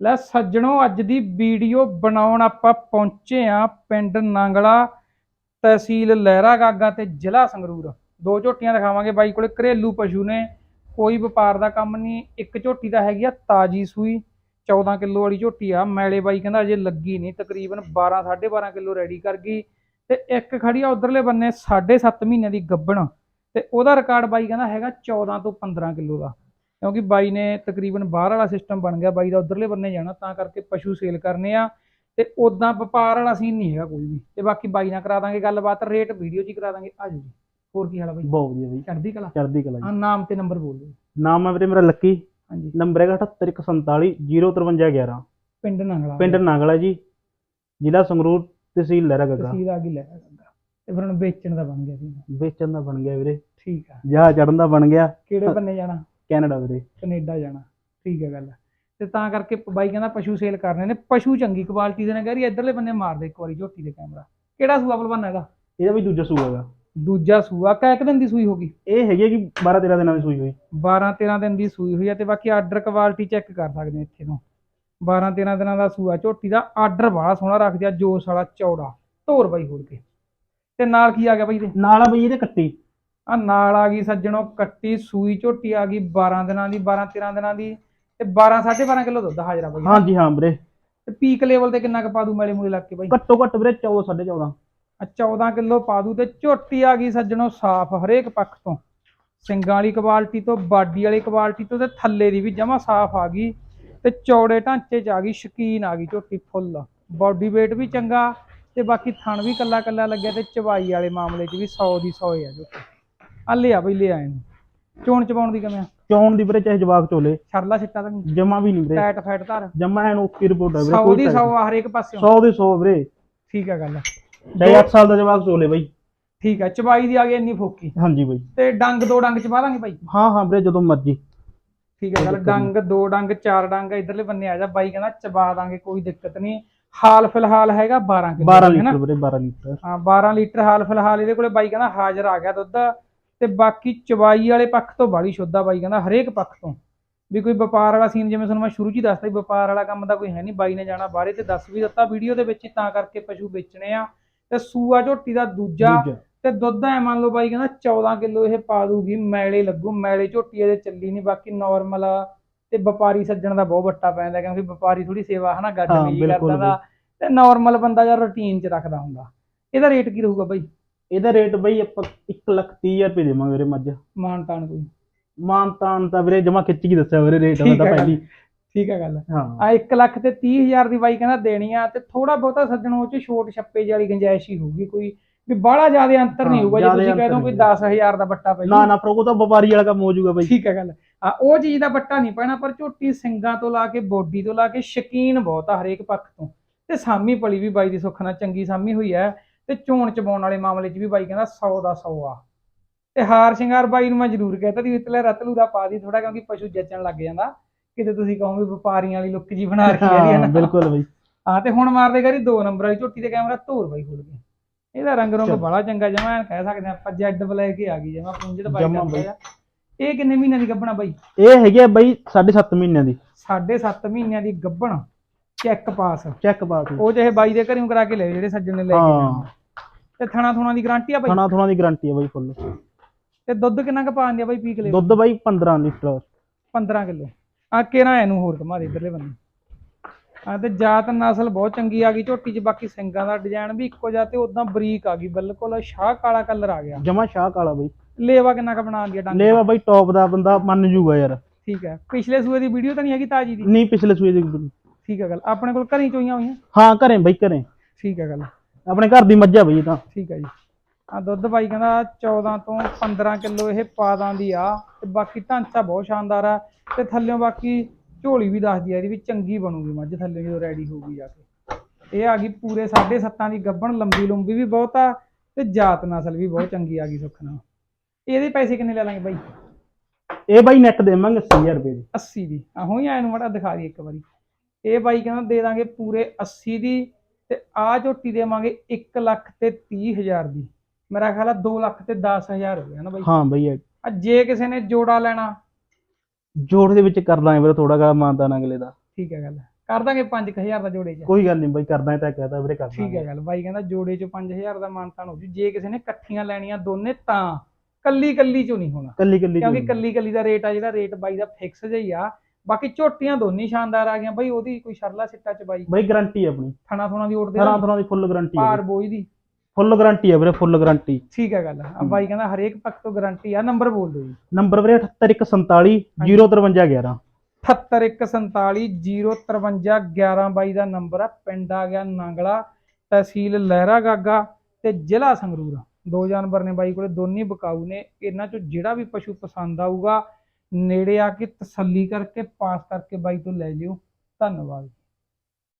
ਲੈ ਸੱਜਣੋ, ਅੱਜ ਦੀ ਵੀਡੀਓ ਬਣਾਉਣ ਆਪਾਂ ਪਹੁੰਚੇ ਆ ਪਿੰਡ ਨਾਂਗਲਾ ਤਹਿਸੀਲ ਲਹਿਰਾ ਗਾਗਾ ਤੇ ਜ਼ਿਲ੍ਹਾ ਸੰਗਰੂਰ। ਦੋ ਝੋਟੀਆਂ ਦਿਖਾਵਾਂਗੇ ਬਾਈ ਕੋਲੇ, ਘਰੇਲੂ ਪਸ਼ੂ ਨੇ। ਕੋਈ ਵਪਾਰ ਦਾ ਕੰਮ ਨਹੀਂ, ਇੱਕ ਝੋਟੀ ਦਾ ਹੈਗੀ ਆ ਤਾਜੀ ਸੂਈ 14 ਕਿਲੋ ਵਾਲੀ ਝੋਟੀ ਆ। ਮੈਲੇ ਬਾਈ ਕਹਿੰਦਾ ਅਜੇ ਲੱਗੀ ਨਹੀਂ, ਤਕਰੀਬਨ 12 12.5 ਕਿਲੋ ਰੈਡੀ ਕਰ ਗਈ। ਤੇ ਇੱਕ ਖੜੀ ਆ ਉਧਰਲੇ ਬੰਨੇ 7.5 ਮਹੀਨਿਆਂ ਦੀ ਗੱਬਣ ਤੇ ਉਹਦਾ ਰਿਕਾਰਡ ਬਾਈ ਕਹਿੰਦਾ ਹੈਗਾ 14 ਤੋਂ 15 ਕਿਲੋ ਦਾ। ਕਿਉਂਕਿ ਬਾਈ ਨੇ ਤਕਰੀਬਨ ਬਾਹਰ ਵਾਲਾ ਸਿਸਟਮ ਬਣ ਗਿਆ ਬਾਈ ਦਾ ਉਧਰਲੇ ਬੰਨੇ ਜਾਣਾ ਤਾਂ ਕਰਕੇ ਪਸ਼ੂ ਸੇਲ ਕਰਨੇ ਆ ਤੇ ਉਦਾਂ ਵਪਾਰ ਵਾਲਾ ਸੀਨ ਨਹੀਂ ਹੈਗਾ ਕੋਈ ਵੀ। ਤੇ ਬਾਕੀ ਬਾਈ ਨਾਲ ਕਰਾ ਦਾਂਗੇ ਗੱਲਬਾਤ ਰੇਟ ਵੀਡੀਓ 'ਚ ਹੀ ਕਰਾ ਦਾਂਗੇ। ਆਜੋ ਜੀ ਹੋਰ ਕੀ ਹਾਲ ਆ ਬਾਈ? ਬਹੁਤ ਵਧੀਆ ਬਈ। ਚੜ੍ਹਦੀ ਕਲਾ? ਚੜ੍ਹਦੀ ਕਲਾ ਹਾਂ ਨਾਮ ਤੇ ਨੰਬਰ ਬੋਲ ਦਿਓ। ਨਾਮ ਹੈ ਵੀਰੇ ਮੇਰਾ ਲੱਕੀ। ਹਾਂਜੀ। ਨੰਬਰ ਹੈਗਾ 78147 05311 ਪਿੰਡ ਨੰਗਲਾ। ਪਿੰਡ ਨਾਗਲਾ ਜੀ। ਜ਼ਿਲ੍ਹਾ ਸੰਗਰੂਰ ਤਹਿਸੀਲ ਲਹਿਰਾ ਗੱਗਾ। ਤਸੀਰ ਆ ਗਈ ਲੈ ਲੱਗਾ ਤੇ ਫਿਰ ਹੁਣ ਵੇਚਣ ਦਾ ਬਣ ਗਿਆ ਸੀ ਵੇਚਣ ਦਾ ਬਣ ਗਿਆ ਵੀਰੇ। ਠੀਕ ਆ। ਜਹਾਜ਼ ਚੜਨ ਦਾ ਬਣ ਗਿਆ। ਕਿਹੜੇ ਬੰਨੇ ਜਾਣਾ? ਕੈਨੇਡਾ ਵੀਰੇ। ਕੈਨੇਡਾ ਜਾਣਾ ਠੀਕ ਹੈ ਗੱਲ। ਤੇ ਤਾਂ ਕਰਕੇ ਬਾਈ ਕਹਿੰਦਾ ਪਸ਼ੂ ਸੇਲ ਕਰਨੇ ਨੇ। ਪਸ਼ੂ ਚੰਗੀ ਕੁਆਲਿਟੀ ਦੇ ਨੇ ਕਹਿ ਰਹੀ ਇਧਰਲੇ ਬੰਨੇ ਮਾਰ ਦੇ ਇੱਕ ਵਾਰੀ ਝੋਟੀ ਦੇ ਕੈਮਰਾ ਕਿਹੜਾ ਸੂਆ ਬਲਵਾਨਾ ਹੈਗਾ ਇਹਦਾ ਵੀ ਦੂਜਾ ਸੂਆ ਹੈਗਾ। ਦੂਜਾ ਸੂਆ ਕਾ ਇੱਕ ਦਿਨ ਦੀ ਸੂਈ ਹੋਗੀ ਇਹ ਹੈਗੀ ਹੈ ਕਿ 12 13 ਦਿਨਾਂ ਦੀ ਸੂਈ ਹੋਈ। 12 13 ਦਿਨ ਦੀ ਸੂਈ ਹੋਈ ਆ ਤੇ ਬਾਕੀ ਆਰਡਰ ਕੁਆਲਿਟੀ ਚੈੱਕ ਕਰ ਸਕਦੇ ਹੋ ਇੱਥੇ ਤੋਂ। 12 13 ਦਿਨਾਂ ਦਾ ਸੂਆ ਝੋਟੀ ਦਾ ਆਰਡਰ ਬੜਾ ਸੋਹਣਾ ਰੱਖਦੇ ਆ ਜੋਸ ਵਾਲਾ ਚੌੜਾ ਧੋਰ ਬਾਈ ਹੋਰ ਕੇ। ਤੇ ਨਾਲ ਕੀ ਆ ਗਿਆ ਬਾਈ ਦੇ ਨਾਲ ਆ ਬਈ ਇਹਦੇ ਕੱਟੀ। ਆ ਨਾਲ ਆ ਗਈ ਸੱਜਣੋ ਕੱਟੀ ਸੂਈ ਝੋਟੀ ਆ ਗਈ 12 ਦਿਨਾਂ ਦੀ 12 13 ਦਿਨਾਂ ਦੀ ਤੇ 12 12.5 ਕਿਲੋ ਦੁੱਧ ਹਾਜ਼ਰਾ ਬਾਈ। ਹਾਂਜੀ ਹਾਂ ਵੀਰੇ। ਤੇ ਪੀਕ ਲੈਵਲ ਤੇ ਕਿੰਨਾ ਕੁ ਪਾ ਦੂ ਮੈਲੇ ਮੂਲੇ ਲੱਗ ਕੇ ਬਾਈ? ਘੱਟੋ ਘੱਟ ਵੀਰੇ 14 14.5 ਆ 14 ਕਿਲੋ ਪਾ ਦੂ ਤੇ ਝੋਟੀ ਆ ਗਈ ਸੱਜਣੋ ਸਾਫ਼ ਹਰੇਕ ਪੱਖ ਤੋਂ। ਸਿੰਗਾਂ ਵਾਲੀ ਕੁਆਲਿਟੀ ਤੋਂ ਬਾਡੀ ਵਾਲੀ ਕੁਆਲਿਟੀ ਤੋਂ ਤੇ ਥੱਲੇ ਦੀ ਵੀ ਜਮਾ ਸਾਫ਼ ਆ ਗਈ ਤੇ ਚੌੜੇ ਢਾਂਚੇ 'ਚ ਆ ਗਈ ਸ਼ਕੀਨ ਆ ਗਈ ਝੋਟੀ ਫੁੱਲ। ਬਾਡੀ weight ਵੀ ਚੰਗਾ ਤੇ ਬਾਕੀ ਥਣ ਵੀ ਕੱਲਾ ਕੱਲਾ ਲੱਗਿਆ ਤੇ ਚਵਾਈ ਵਾਲੇ ਮਾਮਲੇ 'ਚ ਵੀ 100 ਦੀ 100 ਆ ਝੋਟੀ। ਆ ਲਿਆ ਬਈ ਲਿਆ ਇਹਨੂੰ ਚੋਣ ਚਪਾਉਣ ਦੀ ਕਿਵੇਂ ਆ? ਚੌਣ ਦੀ ਵੀਰੇ ਚਾਹੇ ਜਵਾਕ ਚੋਲੇ। ਛਰਲਾ ਛਿੱਟਾ ਤਾਂ ਜਮਾ ਵੀ ਨਹੀਂ ਵੀਰੇ। ਟੈਟ ਫੈਟ ਧਰ। ਜਮਾ ਐਨ ਓਕੇ ਰਿਪੋਰਟ ਹੈ ਵੀਰੇ 100 ਦੀ 100 ਆ ਹਰੇਕ ਪਾਸਿਓਂ। 100 ਦੇ 100 ਵੀਰੇ। ਠੀਕ ਆ ਗੱਲ ਚਾਹੇ 8 ਸਾਲ ਦਾ ਜਵਾਕ ਚੋਲੇ ਬਈ। ਠੀਕ ਆ ਚਵਾਈ ਦੀ ਆ ਗਈ ਇੰਨੀ ਫੋਕੀ। ਹਾਂਜੀ ਬਈ। ਤੇ ਡੰਗ ਦੋ ਡੰਗ ਚ ਪਾ ਦਾਂਗੇ ਭਾਈ ਹਾਂ ਹਾਂ ਵੀਰੇ ਜਦੋਂ ਮਰਜ਼ੀ। ਠੀਕ ਹੈ ਕੋਈ ਗੱਲ। ਡੰਗ ਦੋ ਡੰਗ ਚਾਰ ਡੰਗ ਇਧਰਲੇ ਬੰਨੇ ਆ ਜਾ। ਬਾਈ ਕਹਿੰਦਾ ਚਬਾ ਦਾਂਗੇ ਕੋਈ ਦਿੱਕਤ ਨਹੀਂ। ਹਾਲ ਫਿਲਹਾਲ ਹੈਗਾ 12 ਕਿਲੋ 12 ਹੈ ਨਾ? ਲੀਟਰ ਵੀਰੇ 12 ਲੀਟਰ। ਹਾਂ 12 ਲੀਟਰ ਹਾਲ ਫਿਲਹਾਲ ਇਹਦੇ ਕੋਲੇ। ਬਾਈ ਕਹਿੰਦਾ ਹਾਜ਼ਰ ਆ ਗਿਆ ਦੁੱਧ। ਤੇ ਬਾਕੀ ਚਵਾਈ ਵਾਲੇ ਪੱਖ ਤੋਂ ਬਾਲੀ ਸ਼ੁੱਧਾ ਬਾਈ ਕਹਿੰਦਾ ਹਰੇਕ ਪੱਖ ਤੋਂ। ਵੀ ਕੋਈ ਵਪਾਰ ਵਾਲਾ ਸੀਨ ਜਿਵੇਂ ਤੁਹਾਨੂੰ ਮੈਂ ਸ਼ੁਰੂ 'ਚ ਹੀ ਦੱਸਦਾ ਵਪਾਰ ਵਾਲਾ ਕੰਮ ਦਾ ਕੋਈ ਹੈ ਨਹੀਂ ਬਾਈ ਨੇ ਜਾਣਾ ਬਾਹਰੇ ਤੇ ਦੱਸ ਵੀ ਦਿੱਤਾ ਵੀਡੀਓ ਦੇ ਵਿੱਚ ਤਾਂ ਕਰਕੇ ਪਸ਼ੂ ਵੇਚਣੇ ਆ। ਤੇ ਸੂਆ ਝੋਟੀ ਦਾ ਦੂਜਾ। ਤੇ ਦੁੱਧ ਐ ਮੰਨ ਲਓ ਬਾਈ ਕਹਿੰਦਾ 14 ਕਿਲੋ ਇਹ ਪਾ ਦੂਗੀ ਮੈਲੇ ਲੱਗੂ। ਮੈਲੇ ਝੋਟੀ ਇਹਦੇ ਚੱਲੀ ਨਹੀਂ ਬਾਕੀ ਨਾਰਮਲ ਤੇ ਵਪਾਰੀ ਸੱਜਣ ਦਾ ਬਹੁਤ ਵੱਟਾ ਪੈਂਦਾ ਕਿਉਂਕਿ ਵਪਾਰੀ ਥੋੜੀ ਸੇਵਾ ਹਨਾ ਗੱਡ ਬਿਲਕੁਲ ਕਰਦਾ ਦਾ ਤੇ। ਨਾਰਮਲ ਬੰਦਾ ਜਾਂ ਰੁਟੀਨ 'ਚ ਰੱਖਦਾ ਹੁੰਦਾ। ਇਹਦਾ ਰੇਟ ਕੀ ਰਹੂਗਾ ਬਾਈ? ਇਹਦਾ ਰੇਟ ਬਈ ਆਪਾਂ 1 ਲੱਖ 30 ਹਜ਼ਾਰ ਰੁਪਏ ਦੇਵਾਂਗੇ ਵੀਰੇ ਮੱਝ। ਮਾਨ ਤਾਨ ਕੋਈ। ਮਾਨ ਤਾਨ ਤਾਂ ਵੀਰੇ ਜਮਾ ਖਿੱਚ ਕੇ ਦੱਸਿਆ ਵੀਰੇ ਰੇਟ ਹੈ ਪਹਿਲੀ। ਠੀਕ ਹੈ ਗੱਲ। ਹਾਂ। ਆ 1 ਲੱਖ ਤੇ 30 ਹਜ਼ਾਰ ਦੀ ਬਾਈ ਕਹਿੰਦਾ ਦੇਣੀ ਆ ਤੇ ਥੋੜਾ ਬਹੁਤਾ ਸੱਜਣੋਂ ਚ ਛੋਟ ਛੱਪੇ ਜਿਹੀ ਵਾਲੀ ਗੁੰਜਾਇਸ਼ ਹੀ ਹੋਊਗੀ ਕੋਈ। ਵੀ ਬਾਹਲਾ ਜ਼ਿਆਦਾ ਅੰਤਰ ਨਹੀਂ ਹੋਊਗਾ ਜੇ ਤੁਸੀਂ ਕਹਿ ਦੋ ਕੋਈ ਨਹੀਂ 10000 ਦਾ ਬੱਟਾ ਪਈ ਨਾ ਨਾ ਪ੍ਰੋਗੋ ਤਾਂ ਵਪਾਰੀ ਵਾਲਾ ਕੰਮ ਹੋ ਜਾਊਗਾ ਬਈ। ਠੀਕ ਹੈ ਗੱਲ। ਆ ਉਹ ਚੀਜ਼ ਦਾ ਬੱਟਾ ਨਹੀਂ ਪੈਣਾ ਪਰ ਝੋਟੀ ਸਿੰਗਾਂ ਤੋਂ ਲਾ ਕੇ ਬੋਡੀ ਤੋਂ ਲਾ ਕੇ ਸ਼ਕੀਨ ਬਹੁਤ ਆ ਹਰੇਕ ਪੱਖ ਤੋਂ। ਤੇ ਸਾਮੀ ਪਲੀ ਵੀ ਬਾਈ ਦੀ ਸੁੱਖ ਨਾਲ ਚੰਗੀ ਸਾਮੀ ਹੋਈ ਹੈ। ਤੇ ਚੋਣ ਚਬਾਉਣ ਵਾਲੇ ਮਾਮਲੇ 'ਚ ਵੀ ਬਾਈ ਕਹਿੰਦਾ 100 ਦਾ 100 ਆ। ਤੇ ਹਾਰ ਸ਼ਿੰਗਾਰ ਬਾਈ ਨੂੰ ਮੈਂ ਜ਼ਰੂਰ ਕਹਿਤਾ ਦੀ ਇਤਲੇ ਰਤਲੂਰਾ ਪਾ ਦੀ ਥੋੜਾ ਕਿਉਂਕਿ ਪਸ਼ੂ ਜੱਚਣ ਲੱਗ ਜਾਂਦਾ। ਕਿਤੇ ਤੁਸੀਂ ਕਹੋਗੇ ਵਪਾਰੀਆਂ ਵਾਲੀ ਲੁੱਕ ਜੀ ਬਣਾ ਰੱਖੀ ਹੈ ਨਾ ਬਿਲਕੁਲ ਬਈ। ਹਾਂ ਤੇ ਹੁਣ ਮਾਰਦੇ ਕਰੀ ਦੋ ਨੰਬਰ ਵਾਲੀ ਝੋਟੀ ਤੇ ਕੈਮਰਾ ਧੋਰ ਬਾਈ ਖੋਲ ਕੇ। ਇਹਦਾ ਰੰਗ ਰੰਗ। ਬੜਾ ਚੰਗਾ ਜਮਾ ਕਹਿ ਸਕਦੇ ਆਪਾਂ ਜੈਡ ਬਲੈਕ ਹੀ ਆ ਗਈ ਜਮਾ ਪੁੰਜਤ ਬਾਈ ਜਮਾਂ ਕਰਦੇ ਆ। ਇਹ ਕਿੰਨੇ ਮਹੀਨਿਆਂ ਦੀ ਗੱਭਣਾ ਬਾਈ? ਇਹ ਹੈਗੀ ਆ ਬਈ 7.5 ਮਹੀਨਿਆਂ ਦੀ। ਸਾਢੇ ਸੱਤ ਮਹੀਨਿਆਂ ਦੀ ਗੱਭਣ। Check pass. Check pass. ਉਹ ਜਿਹੇ ਬਾਈ ਦੇ ਘਰੋਂ ਕਰਾ ਕੇ ਲੈ ਜਿਹੜੇ ਸੱਜਣ ਨੇ ਲੈ ਕੇ ਤੇ ਥਣਾ ਥੁਣਾ ਦੀ ਗਾਰੰਟੀ ਆ ਬਾਈ? ਖਾਣਾ ਥੋਣਾ ਦੀ ਗਾਰੰਟੀ ਹੈ ਬਈ ਫੁੱਲ ਤੇ ਦੁੱਧ ਕਿੰਨਾ ਕੁ ਪਾਉਂਦੀ ਆ ਬਾਈ ਪੀਕ ਲੈ ਦੁੱਧ ਬਈ 15 ਲੀਟਰ। 15 ਕਿਲੋ। ਆ ਕਿਹੜਾ ਇਹਨੂੰ ਹੋਰ ਘਮਾ ਦੇ ਇਧਰਲੇ ਬੰਨੇ। ਆ ਤੇ ਜਾਤ ਨਸਲ ਬਹੁਤ ਚੰਗੀ ਆ ਗਈ ਝੋਟੀ 'ਚ ਬਾਕੀ ਸਿੰਗਾਂ ਦਾ ਡਿਜ਼ਾਈਨ ਵੀ ਇੱਕੋ ਜਿਹਾ ਤੇ ਉਦਾਂ ਬਰੀਕ ਆ ਗਈ ਬਿਲਕੁਲ ਸ਼ਾਹ ਕਾਲਾ ਕਲਰ ਆ ਗਿਆ। ਜਮਾ ਸ਼ਾਹ ਕਾਲਾ ਬਈ। ਲੇਵਾ ਕਿੰਨਾ ਕੁ ਬਣਾ ਦਿਆ ਡੰਗ ਲੇਵਾ ਬਈ ਟੌਪ ਦਾ ਬੰਦਾ ਮੰਨ ਜੂਗਾ ਯਾਰ। ਠੀਕ ਹੈ ਪਿਛਲੇ ਸੂਏ ਦੀ ਵੀਡੀਓ ਤਾਂ ਨਹੀਂ ਹੈਗੀ ਤਾਜੀ ਦੀ? ਨਹੀਂ ਪਿਛਲੇ ਸੂਏ ਦੀ ਠੀਕ ਹੈ ਗੱਲ। ਆਪਣੇ ਕੋਲ ਘਰੀ ਚੋਈਆਂ ਹੋਈਆਂ? ਹਾਂ ਘਰੇ ਬਈ ਘਰੇ। ਠੀਕ ਹੈ ਗੱਲ। ਆਪਣੇ ਘਰ ਦੀ ਮੱਝ ਆ ਬਈ ਇਹ ਤਾਂ। ਠੀਕ ਹੈ ਜੀ। ਆ ਦੁੱਧ ਬਾਈ ਕਹਿੰਦਾ 14 ਤੋਂ 15 ਕਿਲੋ ਇਹ ਪਾਦਾਂ ਦੀ ਆ ਤੇ ਬਾਕੀ ਢਾਂਚਾ ਬਹੁਤ ਸ਼ਾਨਦਾਰ ਆ ਤੇ ਥੱਲਿਓਂ ਬਾਕੀ ਝੋਲੀ ਵੀ ਦੱਸਦੀ ਆ ਇਹਦੀ ਵੀ ਚੰਗੀ ਬਣੂਗੀ ਮੱਝ ਥੱਲੇ ਜਦੋਂ ਰੈਡੀ ਹੋਊਗੀ ਜਾ ਕੇ। ਇਹ ਆ ਗਈ ਪੂਰੇ 7.5 ਦੀ ਗੱਭਣ ਲੰਬੀ ਲੰਬੀ ਵੀ ਬਹੁਤ ਆ ਤੇ ਜਾਤ ਨਸਲ ਵੀ ਬਹੁਤ ਚੰਗੀ ਆ ਗਈ ਸੁੱਖ ਨਾਲ। ਇਹਦੇ ਪੈਸੇ ਕਿੰਨੇ ਲੈ ਲਾਂਗੇ ਬਾਈ? ਇਹ ਬਈ ਨੈਟ ਦੇਵਾਂਗੇ 80000 ਰੁਪਏ ਦੀ। 80 ਦੀ। ਆ ਹੋਈ ਆ ਇਹਨੂੰ ਮੜਾ ਦਿਖਾ ਦੀ ਇੱਕ ਵਾਰੀ। ਇਹ ਬਾਈ ਕਹਿੰਦਾ ਦੇ ਦਾਂਗੇ ਪੂਰੇ 80 ਦੀ ਤੇ ਆ ਝੋਟੀ ਦੇਵਾਂਗੇ 1 ਲੱਖ ਤੇ 30 ਹਜ਼ਾਰ ਦੀ। ਮੇਰਾ ਖਿਆਲ ਆ 2 ਲੱਖ ਤੇ 10 ਹਜ਼ਾਰ ਹੋ ਗਿਆ ਨਾ ਬਾਈ। ਹਾਂ ਬਈ ਇਹ ਆ ਜੇ ਕਿਸੇ ਨੇ ਜੋੜਾ ਲੈਣਾ। ਜੋੜ ਦੇ ਵਿੱਚ ਕਰ ਲਾਂਗੇ ਵੀਰੇ ਥੋੜਾ ਗਾ ਮਾਨਦਾਨ ਅਗਲੇ ਦਾ। ਠੀਕ ਹੈ ਗੱਲ। ਕਰ ਦਾਂਗੇ 5000 ਦਾ ਜੋੜੇ 'ਚ। ਕੋਈ ਗੱਲ ਨਹੀਂ ਬਾਈ ਕਰਦਾ ਤਾਂ ਕਹਤਾ ਵੀਰੇ ਕਰਦਾ ਠੀਕ ਹੈ ਗੱਲ। ਬਾਈ ਕਹਿੰਦਾ ਜੋੜੇ 'ਚ 5000 ਦਾ ਮਾਨਤਾਨ ਹੋ ਜੂ। ਜੇ ਕਿਸੇ ਨੇ ਇਕੱਠੀਆਂ ਲੈਣੀਆਂ ਦੋਨੇ ਤਾਂ ਕੱਲੀ ਕੱਲੀ 'ਚੋਂ ਨਹੀਂ ਹੋਣਾ। ਕੱਲੀ ਕੱਲੀ ਕਿਉਂਕਿ ਕੱਲੀ ਕੱਲੀ ਦਾ ਰੇਟ ਆ ਜਿਹੜਾ ਰੇਟ ਬਾਈ ਦਾ ਫਿਕਸ ਜਿਹਾ ਹੀ ਆ। ਬਾਕੀ ਝੋਟੀਆਂ ਦੋਨੀ ਸ਼ਾਨਦਾਰ ਆ ਗਈਆਂ ਬਾਈ ਉਹਦੀ ਕੋਈ ਸ਼ਰਲਾ ਸਿੱਟਾ ਚ ਬਾਈ। ਬਾਈ ਗਾਰੰਟੀ ਆਪਣੀ। ਥਣਾ ਥੁਣਾ ਦੀ ਉੱਡਦੇ ਹਰਾਂ ਤਰ੍ਹਾਂ ਦੀ ਫੁੱਲ ਗਾਰੰਟੀ ਪਾਰ ਬੋਈ। ਦੀ। ਫੁੱਲ ਗਾਰੰਟੀ ਹੈ ਵੀਰੇ ਫੁੱਲ ਗਾਰੰਟੀ ਠੀਕ ਹੈ ਗੱਲ। ਆ ਬਾਈ ਕਹਿੰਦਾ ਹਰੇਕ ਪੱਖ ਤੋਂ ਗਾਰੰਟੀ ਆ। ਨੰਬਰ ਬੋਲ ਦਿਓ ਜੀ। ਨੰਬਰ ਵੀਰੇ 78147 05311 7814703505311 ਬਾਈ ਦਾ ਨੰਬਰ ਆ। ਪਿੰਡ ਆ ਗਿਆ ਨਾਂਗਲਾ ਤਹਿਸੀਲ ਲਹਿਰਾ ਗਾਗਾ ਤੇ ਜ਼ਿਲ੍ਹਾ ਸੰਗਰੂਰ। ਦੋ ਜਾਨਵਰ ਨੇ ਬਾਈ ਕੋਲੇ ਦੋਨੇ ਬਕਾਊ ਨੇ। ਇਹਨਾਂ ਚੋਂ ਜਿਹੜਾ ਵੀ ਪਸ਼ੂ ਪਸੰਦ ਆਊਗਾ ਨੇੜੇ ਆ ਕੇ ਤਸੱਲੀ ਕਰਕੇ ਪਾਸ ਕਰਕੇ ਬਾਈ ਤੋਂ ਲੈ ਜਿਓ। ਧੰਨਵਾਦ।